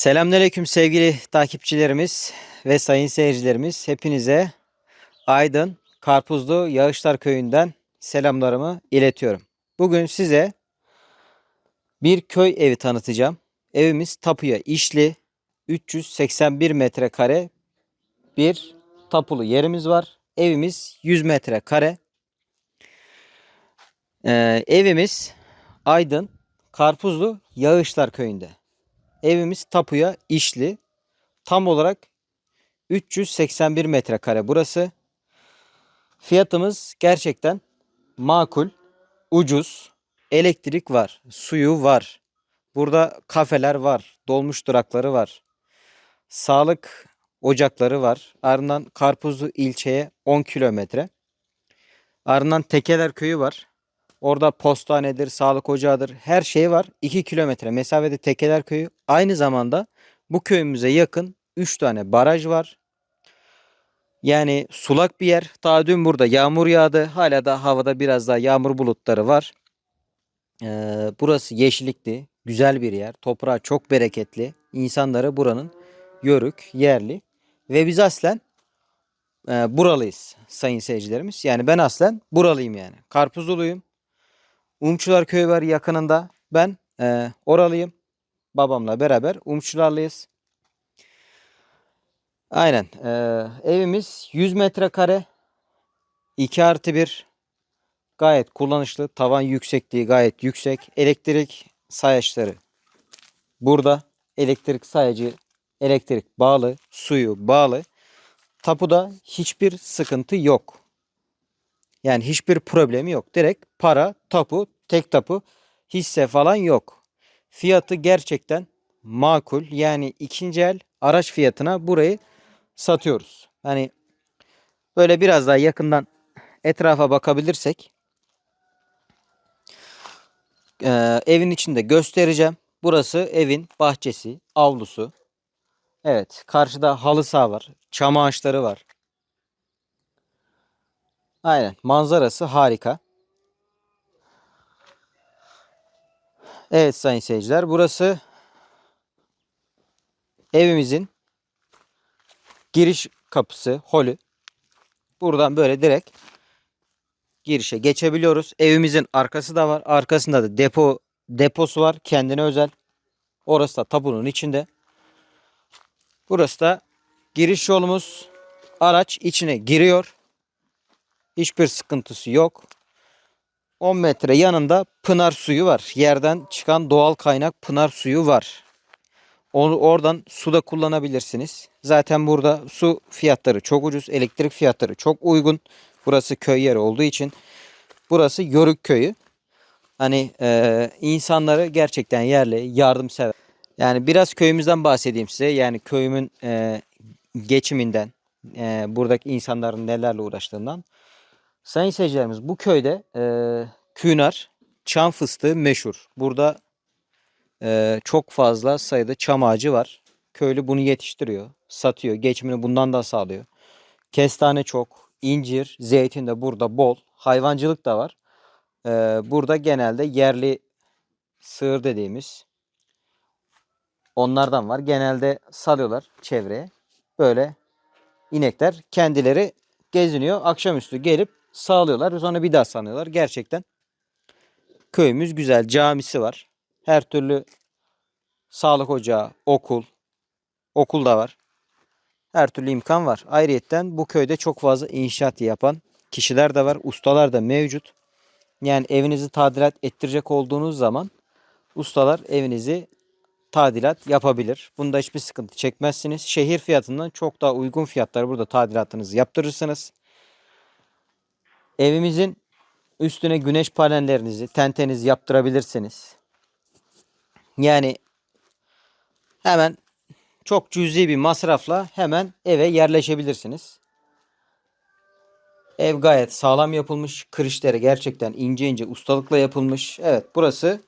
Selamünaleyküm sevgili takipçilerimiz ve sayın seyircilerimiz. Hepinize Aydın Karpuzlu Yağışlar Köyü'nden selamlarımı iletiyorum. Bugün size bir köy evi tanıtacağım. Evimiz tapuya işli 381 metrekare bir tapulu yerimiz var. Evimiz 100 metrekare. Ee, evimiz Aydın Karpuzlu Yağışlar Köyü'nde. Evimiz tapuya işli. Tam olarak 381 metrekare burası. Fiyatımız gerçekten makul, ucuz. Elektrik var, suyu var. Burada kafeler var, dolmuş durakları var. Sağlık ocakları var. Ardından Karpuzlu ilçeye 10 kilometre. Ardından Tekeler köyü var. Orada postanedir, sağlık ocağıdır, her şey var. 2 kilometre mesafede Tekeler köyü. Aynı zamanda bu köyümüze yakın 3 tane baraj var. Yani sulak bir yer. Daha dün burada yağmur yağdı. Hala da havada biraz daha yağmur bulutları var. Ee, burası yeşillikli, güzel bir yer. Toprağı çok bereketli. İnsanları buranın yörük, yerli. Ve biz aslen e, buralıyız sayın seyircilerimiz. Yani ben aslen buralıyım yani. Karpuzluluyum. Umçular köyü var yakınında. Ben e, oralıyım. Babamla beraber Umçularlıyız. Aynen. e, evimiz 100 metrekare. 2 artı 1. Gayet kullanışlı. Tavan yüksekliği gayet yüksek. Elektrik sayaçları burada. Elektrik sayacı elektrik bağlı. Suyu bağlı. Tapuda hiçbir sıkıntı yok. Yani hiçbir problemi yok. Direkt para, tapu, tek tapu, hisse falan yok. Fiyatı gerçekten makul. Yani ikinci el araç fiyatına burayı satıyoruz. Hani böyle biraz daha yakından etrafa bakabilirsek eee, evin içinde göstereceğim. Burası evin bahçesi, avlusu. Evet, karşıda halı saha var, çam ağaçları var. Aynen. Manzarası harika. Evet sayın seyirciler. Burası evimizin giriş kapısı, holü. Buradan böyle direkt girişe geçebiliyoruz. Evimizin arkası da var. Arkasında da depo deposu var. Kendine özel. Orası da tapunun içinde. Burası da giriş yolumuz. Araç içine giriyor. Hiçbir sıkıntısı yok. 10 metre yanında pınar suyu var. Yerden çıkan doğal kaynak pınar suyu var. Onu oradan su da kullanabilirsiniz. Zaten burada su fiyatları çok ucuz. Elektrik fiyatları çok uygun. Burası köy yeri olduğu için. Burası Yörük köyü. Hani e, insanları gerçekten yerli, yardımsever. Yani biraz köyümüzden bahsedeyim size. Yani köyümün e, geçiminden, e, buradaki insanların nelerle uğraştığından. Sayın seyircilerimiz bu köyde e, künar, çam fıstığı meşhur. Burada e, çok fazla sayıda çam ağacı var. Köylü bunu yetiştiriyor, satıyor. Geçimini bundan da sağlıyor. Kestane çok, incir, zeytin de burada bol. Hayvancılık da var. E, burada genelde yerli sığır dediğimiz onlardan var. Genelde salıyorlar çevreye. Böyle inekler kendileri geziniyor. Akşamüstü gelip sağlıyorlar. Sonra bir daha sanıyorlar. Gerçekten köyümüz güzel. Camisi var. Her türlü sağlık ocağı, okul, okul da var. Her türlü imkan var. Ayrıyetten bu köyde çok fazla inşaat yapan kişiler de var. Ustalar da mevcut. Yani evinizi tadilat ettirecek olduğunuz zaman ustalar evinizi tadilat yapabilir. Bunda hiçbir sıkıntı çekmezsiniz. Şehir fiyatından çok daha uygun fiyatlar burada tadilatınızı yaptırırsınız. Evimizin üstüne güneş panellerinizi, tentenizi yaptırabilirsiniz. Yani hemen çok cüzi bir masrafla hemen eve yerleşebilirsiniz. Ev gayet sağlam yapılmış. Kırışları gerçekten ince ince ustalıkla yapılmış. Evet burası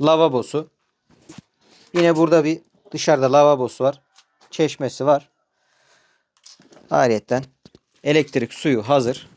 lavabosu. Yine burada bir dışarıda lavabosu var. Çeşmesi var. Ayrıyetten elektrik suyu hazır.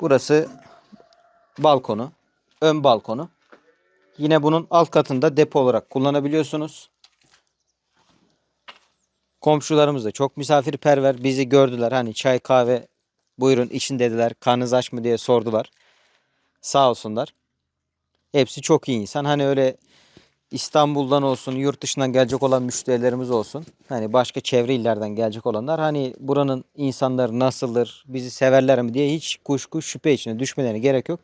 Burası balkonu. Ön balkonu. Yine bunun alt katında depo olarak kullanabiliyorsunuz. Komşularımız da çok misafirperver. Bizi gördüler. Hani çay kahve buyurun için dediler. Karnınız aç mı diye sordular. Sağ olsunlar. Hepsi çok iyi insan. Hani öyle İstanbul'dan olsun, yurt dışından gelecek olan müşterilerimiz olsun. Hani başka çevre illerden gelecek olanlar hani buranın insanları nasıldır, bizi severler mi diye hiç kuşku şüphe içine düşmelerine gerek yok.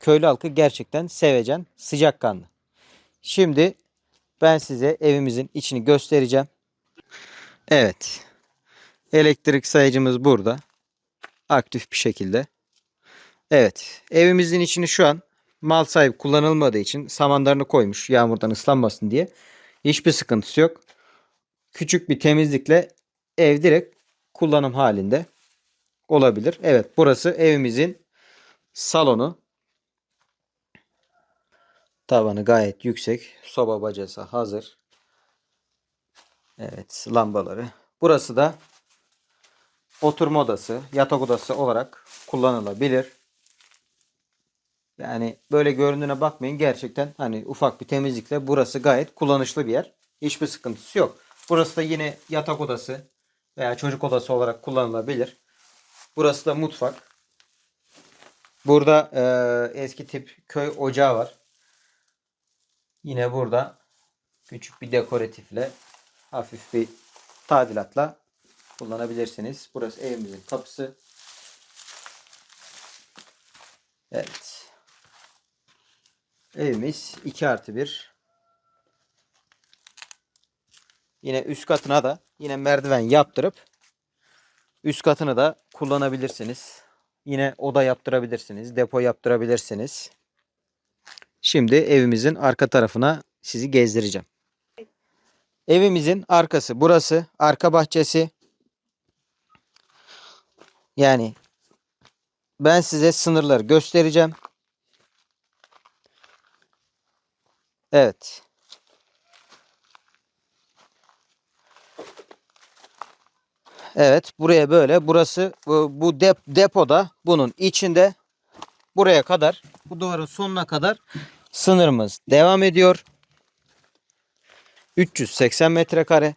Köylü halkı gerçekten sevecen, sıcakkanlı. Şimdi ben size evimizin içini göstereceğim. Evet. Elektrik sayacımız burada. Aktif bir şekilde. Evet. Evimizin içini şu an mal sahibi kullanılmadığı için samanlarını koymuş yağmurdan ıslanmasın diye. Hiçbir sıkıntısı yok. Küçük bir temizlikle ev direkt kullanım halinde olabilir. Evet burası evimizin salonu. Tavanı gayet yüksek. Soba bacası hazır. Evet lambaları. Burası da oturma odası, yatak odası olarak kullanılabilir. Yani böyle göründüğüne bakmayın. Gerçekten hani ufak bir temizlikle burası gayet kullanışlı bir yer. Hiçbir sıkıntısı yok. Burası da yine yatak odası veya çocuk odası olarak kullanılabilir. Burası da mutfak. Burada eee, eski tip köy ocağı var. Yine burada küçük bir dekoratifle hafif bir tadilatla kullanabilirsiniz. Burası evimizin kapısı. Evet. Evimiz 2 artı 1. Yine üst katına da yine merdiven yaptırıp üst katını da kullanabilirsiniz. Yine oda yaptırabilirsiniz. Depo yaptırabilirsiniz. Şimdi evimizin arka tarafına sizi gezdireceğim. Evimizin arkası burası. Arka bahçesi. Yani ben size sınırları göstereceğim. Evet. Evet buraya böyle burası bu, bu dep, depoda bunun içinde buraya kadar bu duvarın sonuna kadar sınırımız devam ediyor. 380 metrekare.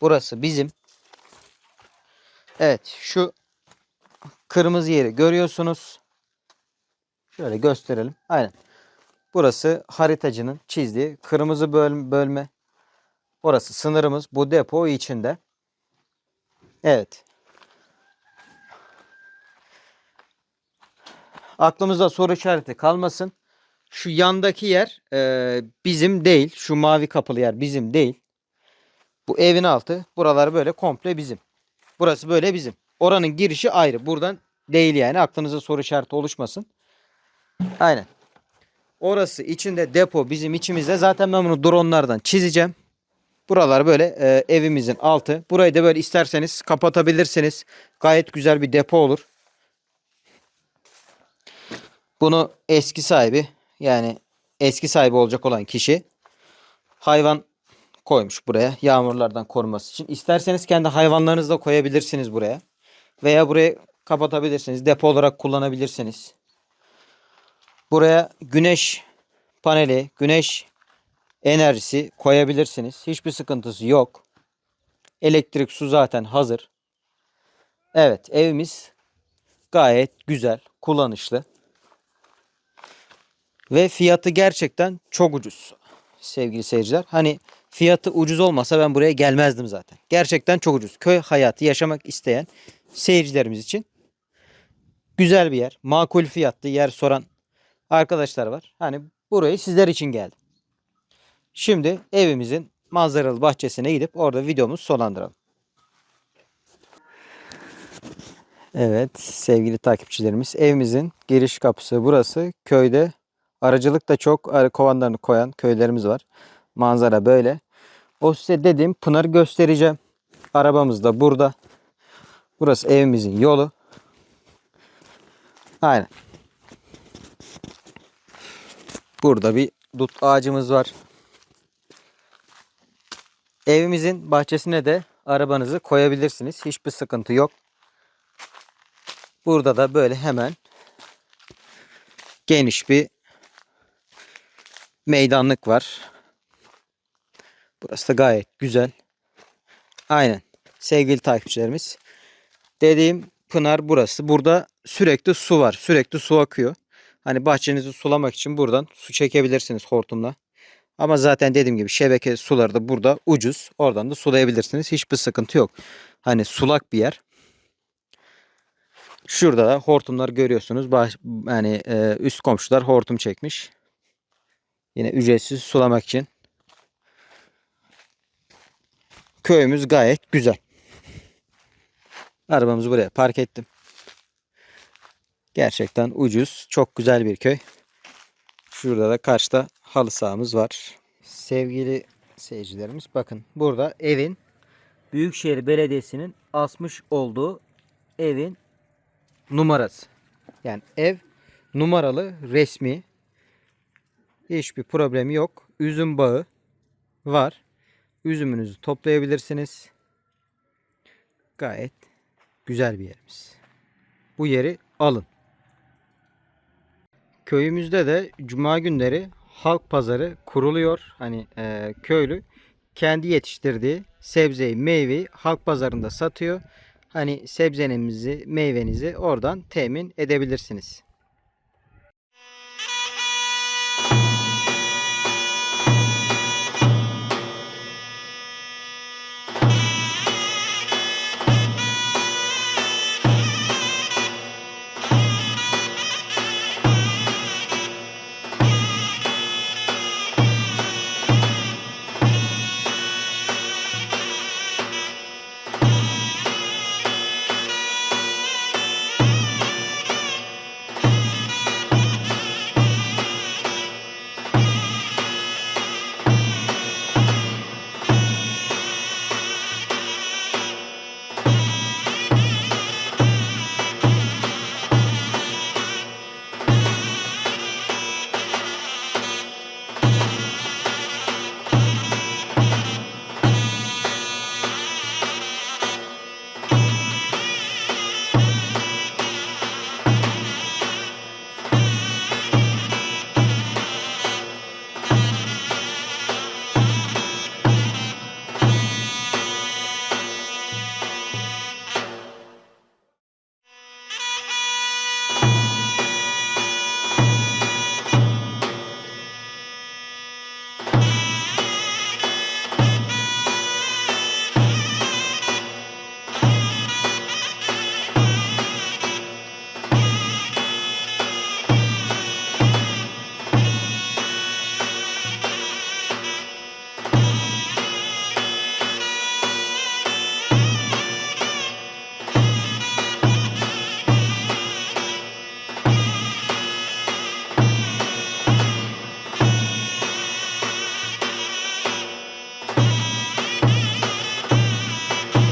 Burası bizim. Evet şu kırmızı yeri görüyorsunuz. Şöyle gösterelim. Aynen. Burası haritacının çizdiği kırmızı böl- bölme. Orası sınırımız. Bu depo içinde. Evet. Aklımızda soru işareti kalmasın. Şu yandaki yer e, bizim değil. Şu mavi kapılı yer bizim değil. Bu evin altı. Buralar böyle komple bizim. Burası böyle bizim. Oranın girişi ayrı. Buradan değil yani. Aklınıza soru işareti oluşmasın. Aynen. Orası içinde depo bizim içimizde. Zaten ben bunu dronlardan çizeceğim. Buralar böyle e, evimizin altı. Burayı da böyle isterseniz kapatabilirsiniz. Gayet güzel bir depo olur. Bunu eski sahibi yani eski sahibi olacak olan kişi hayvan koymuş buraya yağmurlardan koruması için. İsterseniz kendi hayvanlarınızı da koyabilirsiniz buraya. Veya burayı kapatabilirsiniz. Depo olarak kullanabilirsiniz. Buraya güneş paneli, güneş enerjisi koyabilirsiniz. Hiçbir sıkıntısı yok. Elektrik, su zaten hazır. Evet, evimiz gayet güzel, kullanışlı. Ve fiyatı gerçekten çok ucuz. Sevgili seyirciler. Hani fiyatı ucuz olmasa ben buraya gelmezdim zaten. Gerçekten çok ucuz. Köy hayatı yaşamak isteyen seyircilerimiz için güzel bir yer. Makul fiyatlı yer soran arkadaşlar var. Hani burayı sizler için geldim. Şimdi evimizin manzaralı bahçesine gidip orada videomuzu sonlandıralım. Evet sevgili takipçilerimiz evimizin giriş kapısı burası. Köyde aracılık da çok arı kovanlarını koyan köylerimiz var. Manzara böyle. O size dediğim Pınar'ı göstereceğim. Arabamız da burada. Burası evimizin yolu. Aynen. Burada bir dut ağacımız var. Evimizin bahçesine de arabanızı koyabilirsiniz. Hiçbir sıkıntı yok. Burada da böyle hemen geniş bir meydanlık var. Burası da gayet güzel. Aynen. Sevgili takipçilerimiz. Dediğim pınar burası. Burada sürekli su var. Sürekli su akıyor. Hani bahçenizi sulamak için buradan su çekebilirsiniz hortumla. Ama zaten dediğim gibi şebeke suları da burada ucuz. Oradan da sulayabilirsiniz. Hiçbir sıkıntı yok. Hani sulak bir yer. Şurada da hortumlar görüyorsunuz. Baş, yani e, üst komşular hortum çekmiş. Yine ücretsiz sulamak için. Köyümüz gayet güzel. Arabamızı buraya park ettim. Gerçekten ucuz. Çok güzel bir köy. Şurada da karşıda halı sahamız var. Sevgili seyircilerimiz bakın burada evin Büyükşehir Belediyesi'nin asmış olduğu evin numarası. Yani ev numaralı resmi. Hiçbir problemi yok. Üzüm bağı var. Üzümünüzü toplayabilirsiniz. Gayet güzel bir yerimiz. Bu yeri alın. Köyümüzde de cuma günleri halk pazarı kuruluyor. Hani e, köylü kendi yetiştirdiği sebzeyi, meyveyi halk pazarında satıyor. Hani sebzenimizi, meyvenizi oradan temin edebilirsiniz.